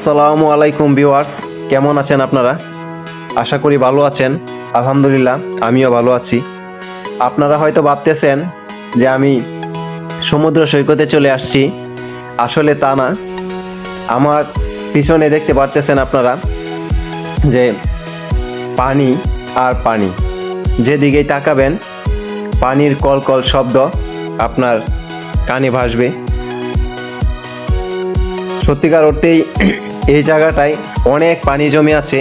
আসসালামু আলাইকুম ভিউয়ার্স, কেমন আছেন আপনারা? আশা করি ভালো আছেন, আলহামদুলিল্লাহ, আমিও ভালো আছি। আপনারা হয়তো ভাবতেছেন যে আমি সমুদ্র সৈকতে চলে আসছি, আসলে তা না। আমার পিছনে দেখতে পারতেছেন আপনারা যে পানি আর পানি যেদিকেই তাকাবেন, পানির কলকল শব্দ আপনার কানে ভাসবে। সত্যিকার অর্থেই এই জায়গাটায় অনেক পানি জমে আছে,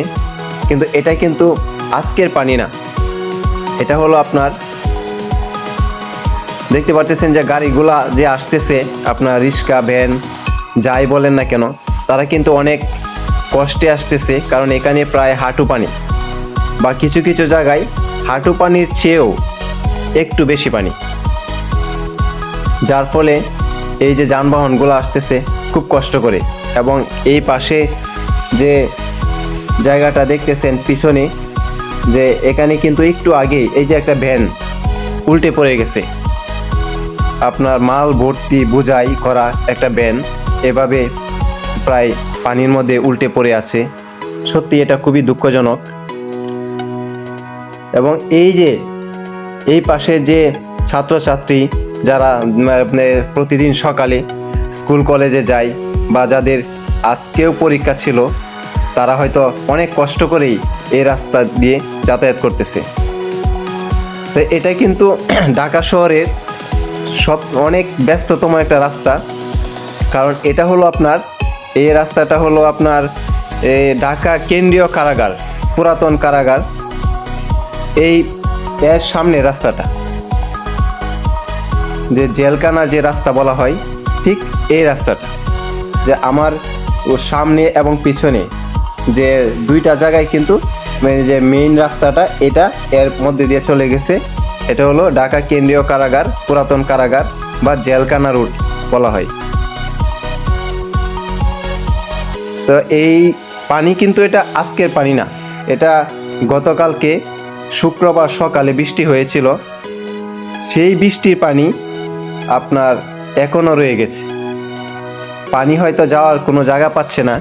কিন্তু এটা কিন্তু আজকের পানি না। এটা হলো আপনার, দেখতে পারতেছেন যে গাড়িগুলা যে আসতেছে, আপনার রিক্সা, ভ্যান, যাই বলেন না কেন, তারা কিন্তু অনেক কষ্টে আসতেছে, কারণ এখানে প্রায় হাঁটু পানি। বা কিছু কিছু জায়গায় হাঁটু পানির চেয়েও একটু বেশি পানি। যার ফলে এই যে যানবাহনগুলো আসতেছে, খুব কষ্ট করে। এবং এই পাশে যে জায়গাটা দেখতেছেন পিছনে, যে এখানে কিন্তু একটু আগেই এই যে একটা ভ্যান উল্টে পড়ে গেছে। আপনার মাল ভর্তি, বোঝাই করা একটা ভ্যান এভাবে প্রায় পানির মধ্যে উল্টে পড়ে আছে। সত্যি এটা খুবই দুঃখজনক। এবং এই যে, এই পাশে যে ছাত্রছাত্রী যারা মানে প্রতিদিন সকালে স্কুল, কলেজে যায় বা যাদের আজকেও পরীক্ষা ছিল, তারা হয়তো অনেক কষ্ট করেই এই রাস্তা দিয়ে যাতায়াত করতেছে। তো এটা কিন্তু ঢাকা শহরের সব, অনেক ব্যস্ততম একটা রাস্তা। কারণ এটা হলো আপনার, এই রাস্তাটা হলো আপনার ঢাকা কেন্দ্রীয় কারাগার, পুরাতন কারাগার। এই এর সামনে রাস্তাটা। যে জেলখানার যে রাস্তা বলা হয়, ঠিক এই রাস্তাটা। যে আমার সামনে এবং পিছনে যে দুইটা জায়গায় কিন্তু মানে যে মেইন রাস্তাটা, এটা এর মধ্যে দিয়ে চলে গেছে। এটা হলো ঢাকা কেন্দ্রীয় কারাগার, পুরাতন কারাগার বা জেলখানা রুট বলা হয়। তো এই পানি কিন্তু এটা আজকের পানি না, এটা গতকালকে শুক্রবার সকালে বৃষ্টি হয়েছিল। সেই বৃষ্টির পানি আপনার এখনও রয়ে গেছে। পানি হয়তো যাওয়ার কোনো জায়গা পাচ্ছে না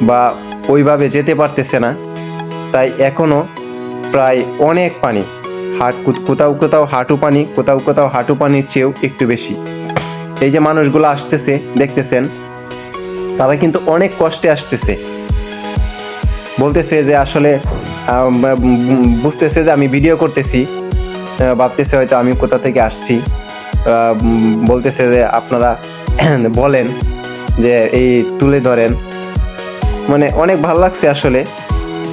বা ওইভাবে যেতে পারতেছে না, তাই এখনও প্রায় অনেক পানি, হাট কোথাও কোথাও হাঁটু পানি, কোথাও কোথাও হাঁটু পানির চেয়েও একটু বেশি। এই যে মানুষগুলো আসতেছে, দেখতেছেন, তারা কিন্তু অনেক কষ্টে আসতেছে। বলতেছে যে আসলে বুঝতেছে যে আমি ভিডিও করতেছি ভাবতেছে হয়তো আমি কোথা থেকে আসছি। বলতেছে যে আপনারা বলেন। যে এই তুলে ধরেন। মানে অনেক ভালো লাগছে আসলে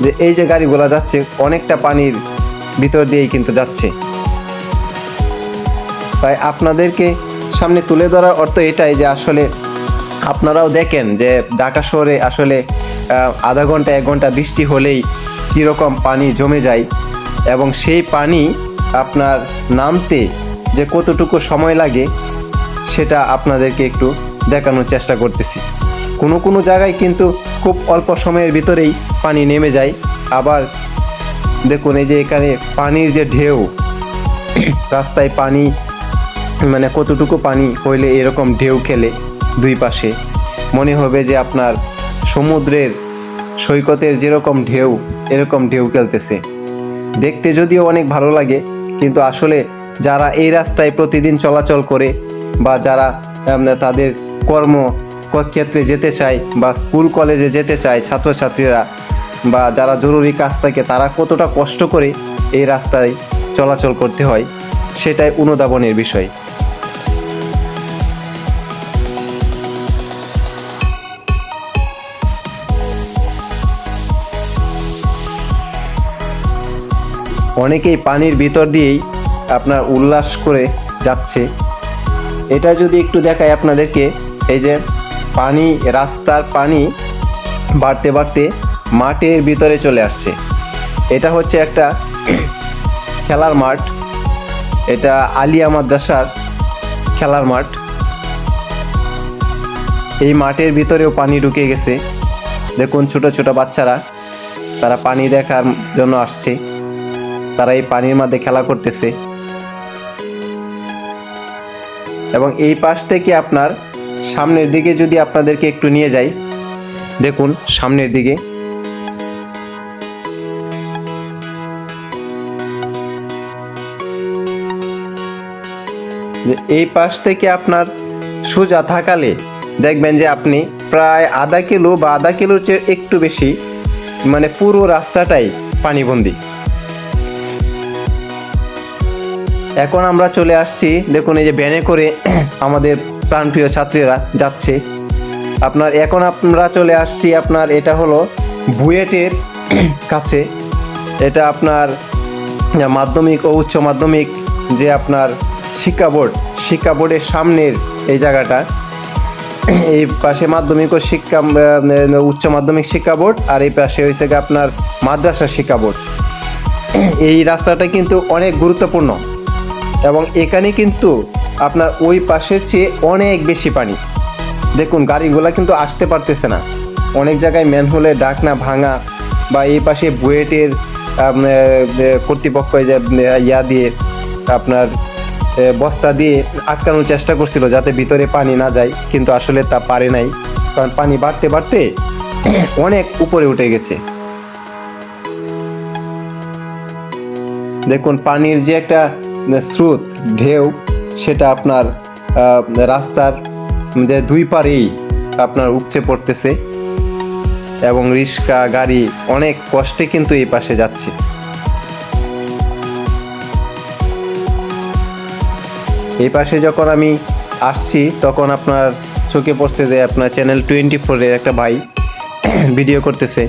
যে এই যে গাড়িগুলো যাচ্ছে, অনেকটা পানির ভিতর দিয়েই কিন্তু যাচ্ছে। তাই আপনাদেরকে সামনে তুলে ধরার অর্থ এটাই যে আসলে আপনারাও দেখেন যে ঢাকা শহরে আসলে আধা ঘণ্টা, এক ঘণ্টা বৃষ্টি হলেই কীরকম পানি জমে যায় এবং সেই পানি আপনার নামতে যে কতটুকু সময় লাগে, সেটা আপনাদেরকে একটু দেখানোর চেষ্টা করতেছি। কোনো কোনো জায়গায় কিন্তু খুব অল্প সময়ের ভিতরেই পানি নেমে যায়। আবার দেখুন এই যে এখানে পানির যে ঢেউ, রাস্তায় পানি মানে কতটুকু পানি হইলে এরকম ঢেউ খেলে দুই পাশে। মনে হবে যে আপনার সমুদ্রের সৈকতের যেরকম ঢেউ, এরকম ঢেউ খেলতেছে। দেখতে যদিও অনেক ভালো লাগে, কিন্তু আসলে যারা এই রাস্তায় প্রতিদিন চলাচল করে বা যারা তাদের কর্ম ক্ষেত্রে যেতে চায় বা স্কুল, কলেজে যেতে চায় ছাত্রছাত্রীরা বা যারা জরুরি কাজ থাকে তারা কতটা কষ্ট করে এই রাস্তায় চলাচল করতে হয় সেটাই অনুধাবনের বিষয়। অনেকেই পানির ভিতর দিয়েই আপনার উল্লাস করে যাচ্ছে। এটা যদি একটু দেখায় আপনাদেরকে। এই যে পানি, রাস্তার পানি বাড়তে বাড়তে মাঠের ভিতরে চলে আসছে। এটা হচ্ছে একটা খেলার মাঠ। এটা আলিয়া মাদ্রাসার খেলার মাঠ। এই মাঠের ভিতরেও পানি ঢুকে গেছে। দেখুন ছোট ছোট বাচ্চারা, তারা পানি দেখার জন্য আসছে। তারা এই পানির মধ্যে খেলা করতেছে। এবং এই পাশ থেকে আপনার সামনের দিকে যদি আপনাদেরকে একটু নিয়ে যাই। দেখুন, সামনের দিকে। এই পাশ থেকে আপনার সোজা থাকালে দেখবেন যে আপনি প্রায় আধা কিলো বা আধা কিলোর চেয়ে একটু বেশি মানে পুরো রাস্তাটাই পানিবন্দি। এখন আমরা চলে আসছি, দেখুন এই যে ব্যানে করে আমাদের প্রাণপ্রিয় ছাত্রীরা, যাচ্ছে। আপনার, এখন আমরা চলে আসছি আপনার, এটা হলো বুয়েটের কাছে। এটা আপনার মাধ্যমিক ও উচ্চ মাধ্যমিক যে আপনার শিক্ষা বোর্ড, শিক্ষা বোর্ডের সামনের এই জায়গাটা। এই পাশে মাধ্যমিক ও শিক্ষা উচ্চ মাধ্যমিক শিক্ষা বোর্ড, আর এই পাশে হয়েছে আপনার মাদ্রাসা শিক্ষা বোর্ড। এই রাস্তাটা কিন্তু অনেক গুরুত্বপূর্ণ। এবং এখানে কিন্তু আপনার ওই পাশের চেয়ে অনেক বেশি পানি। দেখুন, গাড়িগুলো কিন্তু আসতে পারতেছে না। অনেক জায়গায় ম্যানহোলে ডাকনা ভাঙা বা এই পাশে বুয়েটের কর্তৃপক্ষ ইয়া দিয়ে আপনার বস্তা দিয়ে আটকানোর চেষ্টা করছিল যাতে ভিতরে পানি না যায়, কিন্তু আসলে তা পারে নাই। কারণ পানি বাড়তে বাড়তে অনেক উপরে উঠে গেছে। দেখুন, পানির যে একটা স্রোত, ঢেউ সেটা আপনার রাস্তার যে দুই পারেই আপনার উপচে পড়তেছে এবং রিক্সা, গাড়ি অনেক কষ্টে কিন্তু এই পাশে যাচ্ছে। এই পাশে যখন আমি আসছি, তখন আপনার চোখে পড়ছে যে আপনার চ্যানেল টোয়েন্টি ফোরের একটা ভাই ভিডিও করতেছে।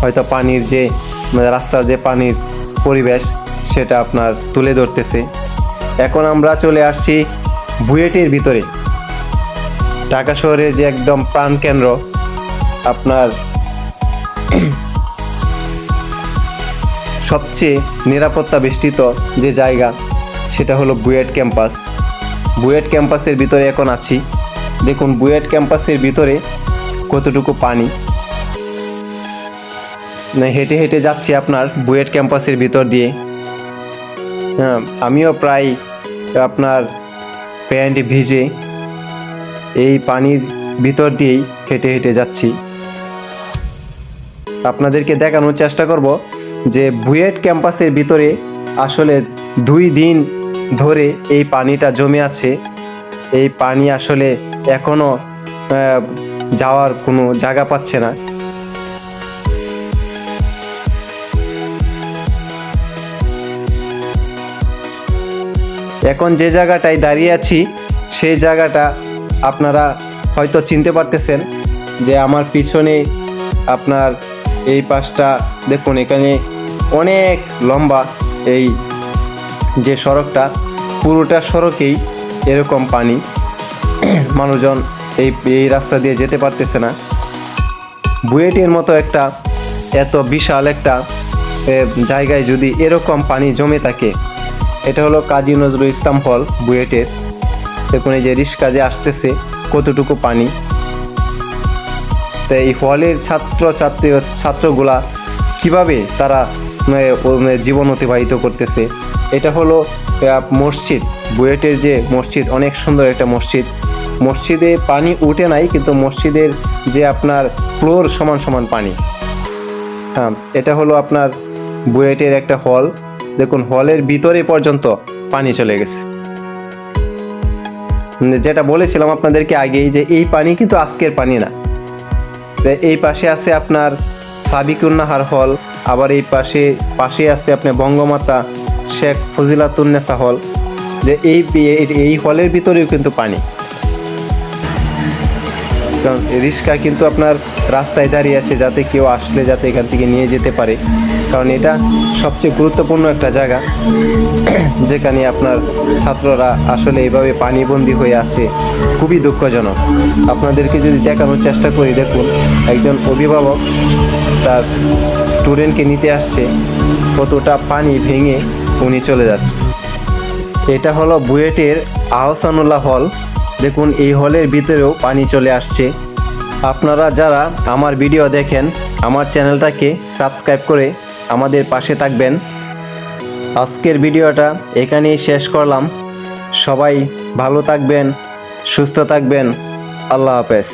হয়তো পানির যে, রাস্তার যে পানির পরিবেশ, সেটা আপনার তুলে ধরতেছে। এখন আমরা চলে আসছি বুয়েটের ভিতরে। ঢাকা শহরের যে একদম প্রাণকেন্দ্র আপনার সবচেয়ে নিরাপত্তা বেষ্টিত যে জায়গা, সেটা হলো বুয়েট ক্যাম্পাস। বুয়েট ক্যাম্পাসের ভিতরে এখন আছি। দেখুন, বুয়েট ক্যাম্পাসের ভিতরে কতটুকু পানি। না, হেঁটে হেঁটে যাচ্ছি আপনার বুয়েট ক্যাম্পাসের ভিতর দিয়ে। হ্যাঁ আমিও প্রায় আপনার প্যান্ট ভিজে এই পানির ভিতর দিয়েই হেঁটে হেঁটে যাচ্ছি। আপনাদেরকে দেখানোর চেষ্টা করব যে বুয়েট ক্যাম্পাসের ভিতরে আসলে দুই দিন ধরে এই পানিটা জমে আছে। এই পানি আসলে এখনও যাওয়ার কোনো জায়গা পাচ্ছে না। এখন যে জায়গাটায় দাঁড়িয়ে আছি, সেই জায়গাটা আপনারা হয়তো চিনতে পারতেছেন যে আমার পিছনে আপনার এই পাশটা দেখুন, এখানে অনেক লম্বা এই যে সড়কটা, পুরোটা সড়কেই এরকম পানি। মানুষজন এই এই রাস্তা দিয়ে যেতে পারতেছে না। বুয়েটের মতো একটা, এত বিশাল একটা জায়গায় যদি এরকম পানি জমে থাকে এটা হলো কাজী নজরুল ইসলাম হল, বুয়েটের। দেখুন এই যে রিক্সা যে আসতেছে, কতটুকু পানি। তো এই হলের ছাত্র ছাত্রী ছাত্রগুলা কীভাবে তারা জীবন অতিবাহিত করতেছে? এটা হলো মসজিদ, বুয়েটের যে মসজিদ, অনেক সুন্দর একটা মসজিদ। মসজিদে পানি উঠে নাই, কিন্তু মসজিদের যে আপনার ফ্লোর সমান সমান পানি। হ্যাঁ এটা হলো আপনার বুয়েটের একটা হল। দেখুন, হলের ভিতরে পর্যন্ত পানি চলে গেছে। যেটা বলেছিলাম আপনাদেরকে আগেই যে এই পানি কিন্তু আজকের পানি না। এই পাশে আছে আপনার সাবিকুন্নাহার হল, আবার এই পাশে পাশে আছে আপনার বঙ্গমাতা শেখ ফজিলাতুন্নেসা হল। যে এই- এই হলের ভিতরেও কিন্তু পানি। কারণ রিক্সা কিন্তু আপনার রাস্তায় দাঁড়িয়ে আছে যাতে কেউ আসলে যাতে এখান থেকে নিয়ে যেতে পারে। কারণ এটা সবচেয়ে গুরুত্বপূর্ণ একটা জায়গা, যেখানে আপনার ছাত্ররা আসলে এইভাবে পানিবন্দী হয়ে আছে। খুবই দুঃখজনক। আপনাদেরকে যদি দেখানোর চেষ্টা করি, দেখুন, একজন অভিভাবক তার স্টুডেন্টকে নিতে আসছে, কতটা পানি ভেঙে উনি চলে যাচ্ছে। এটা হলো বুয়েটের আহসানুল্লাহ হল। দেখুন, এই হলের ভিতরেও পানি চলে আসছে। আপনারা যারা আমার ভিডিও দেখেন, আমার চ্যানেলটাকে সাবস্ক্রাইব করে আমাদের পাশে থাকবেন। আজকের ভিডিওটা এখানেই শেষ করলাম। সবাই ভালো থাকবেন, সুস্থ থাকবেন। আল্লাহ হাফেজ।